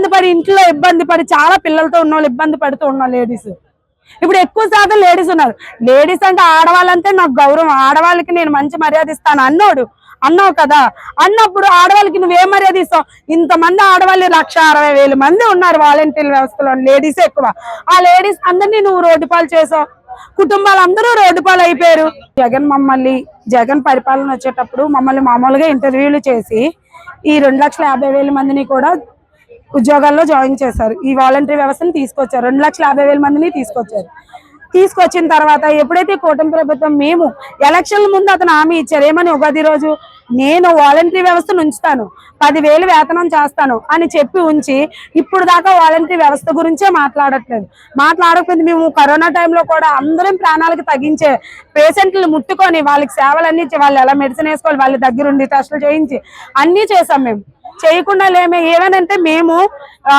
ఇబ్బంది పడి ఇంట్లో ఇబ్బంది పడి చాలా పిల్లలతో ఉన్న వాళ్ళు ఇబ్బంది పడుతూ ఉన్న లేడీస్ ఇప్పుడు ఎక్కువ శాతం లేడీస్ ఉన్నారు. లేడీస్ అంటే ఆడవాళ్ళంటే నాకు గౌరవం. ఆడవాళ్ళకి నేను మంచి మర్యాద ఇస్తాను అన్నోడు. అన్నావు కదా? అన్నప్పుడు ఆడవాళ్ళకి నువ్వేం మర్యాద ఇస్తావు? ఇంతమంది ఆడవాళ్ళు లక్ష అరవై వేల మంది ఉన్నారు వాలంటీర్ వ్యవస్థలో. లేడీస్ ఎక్కువ. ఆ లేడీస్ అందరినీ నువ్వు రోడ్డు పాలు చేసావు. కుటుంబాలు అందరూ రోడ్డు పాలు అయిపోయారు. జగన్ మమ్మల్ని జగన్ పరిపాలన వచ్చేటప్పుడు మమ్మల్ని మామూలుగా ఇంటర్వ్యూలు చేసి ఈ రెండు లక్షల యాభై వేల మందిని కూడా ఉద్యోగాల్లో జాయిన్ చేశారు. ఈ వాలంటరీ వ్యవస్థను తీసుకొచ్చారు. రెండు లక్షల యాభై వేల మందిని తీసుకొచ్చారు. తీసుకొచ్చిన తర్వాత ఎప్పుడైతే కూటమి ప్రభుత్వం మేము ఎలక్షన్ల ముందు అతను హామీ ఇచ్చారు ఏమని ఉగాది రోజు నేను వాలంటరీ వ్యవస్థను ఉంచుతాను పదివేలు వేతనం చేస్తాను అని చెప్పి ఉంచి ఇప్పుడు దాకా వాలంటరీ వ్యవస్థ గురించే మాట్లాడట్లేదు. మాట్లాడకపోతే మేము కరోనా టైంలో కూడా అందరం ప్రాణాలకు తగ్గించే పేషెంట్లు ముట్టుకొని వాళ్ళకి సేవలన్నీ ఇచ్చి వాళ్ళు ఎలా మెడిసిన్ వేసుకోవాలి వాళ్ళ దగ్గరుండి టెస్టులు చేయించి అన్నీ చేసాం మేము. చేయకుండా లేమే. ఏమనంటే మేము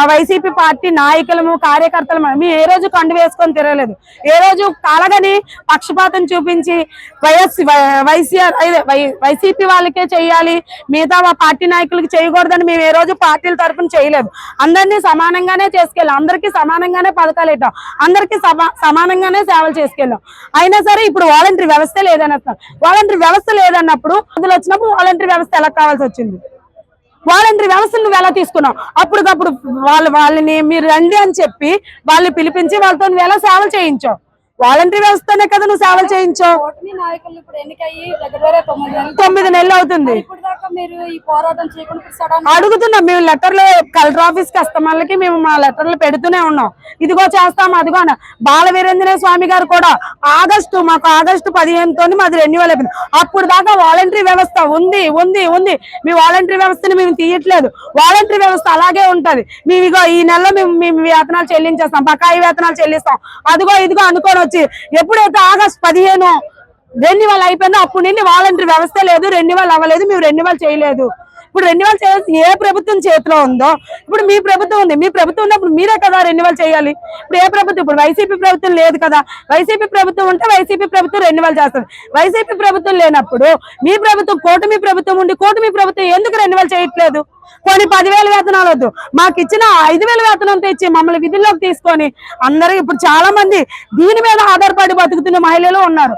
వైసీపీ పార్టీ నాయకులము కార్యకర్తలము మేము ఏ రోజు కండు వేసుకొని తిరగలేదు. ఏ రోజు కలగని పక్షపాతం చూపించి వైఎస్ వైసీఆర్ వై- వైసీపీ వాళ్ళకే చేయాలి మిగతా పార్టీ నాయకులకి చేయకూడదని మేము ఏ రోజు పార్టీల తరఫున చేయలేదు. అందరినీ సమానంగానే చేసుకెళ్ళాం. అందరికీ సమానంగానే పథకాలు ఇట్టాం. అందరికీ సమా- సమానంగానే సేవలు చేసుకెళ్ళాం. అయినా సరే ఇప్పుడు వాలంటరీ వ్యవస్థ లేదన్నారు వాలంటరీ వ్యవస్థ లేదన్నప్పుడు అందులో వచ్చినప్పుడు వాలంటరీ వ్యవస్థ ఎలా కావాల్సి వచ్చింది? వాలంటరీ వ్యవస్థను నువ్వు ఎలా తీసుకున్నావు? అప్పటికప్పుడు వాళ్ళు వాళ్ళని మీరు రండి అని చెప్పి వాళ్ళు పిలిపించి వాళ్ళతో నువ్వు ఎలా సేవలు చేయించావు? వాలంటరీ వ్యవస్థనే కదా నువ్వు సేవలు చేయించావు. తొమ్మిది నెలలు. అవుతుంది. అడుగుతున్నాం మేము లెటర్లు కలెక్టర్ ఆఫీస్ కస్టమర్లకి మేము మా లెటర్లు పెడుతూనే ఉన్నాం. ఇదిగో చేస్తాం అదిగో బాల వీరేంద్ర స్వామి గారు కూడా ఆగస్టు మాకు ఆగస్టు పదిహేనుతో మాది రెన్యువల్ అయిపోయింది. అప్పుడు దాకా వాలంటరీ వ్యవస్థ ఉంది ఉంది ఉంది. మీ వాలంటరీ వ్యవస్థని మేము తీయట్లేదు. వాలంటరీ వ్యవస్థ అలాగే ఉంటది. మేము ఇగో ఈ నెలలో మేము మేము వేతనాలు చెల్లించేస్తాం బకాయి వేతనాలు చెల్లిస్తాం. అదిగో ఇదిగో అనుకొని వచ్చి ఎప్పుడైతే ఆగస్ట్ పదిహేను రెన్యువల్ అయిపోయిందో అప్పుడు నుండి వాలంటీర్ వ్యవస్థ లేదు రెన్యువల్ అవ్వలేదు మేము రెన్యువల్ చేయలేదు. ఇప్పుడు రెన్యువల్ చేయాల్సి ఏ ప్రభుత్వం చేతిలో ఉందో ఇప్పుడు మీ ప్రభుత్వం ఉంది. మీ ప్రభుత్వం ఉన్నప్పుడు మీరే కదా రెన్యువల్ చేయాలి. ఇప్పుడు ఏ ప్రభుత్వం? ఇప్పుడు వైసీపీ ప్రభుత్వం లేదు కదా. వైసీపీ ప్రభుత్వం ఉంటే వైసీపీ ప్రభుత్వం రెన్యువల్ చేస్తుంది. వైసీపీ ప్రభుత్వం లేనప్పుడు మీ ప్రభుత్వం కూటమి ప్రభుత్వం ఉండి కూటమి ప్రభుత్వం ఎందుకు రెన్యువల్ చేయట్లేదు? కొన్ని పదివేల వేతనాలు వద్దు. మాకు ఇచ్చిన ఐదు వేల వేతనంతో ఇచ్చి మమ్మల్ని విధుల్లోకి తీసుకొని అందరూ ఇప్పుడు చాలా మంది దీని మీద ఆధారపడి బతుకుతున్న మహిళలు ఉన్నారు.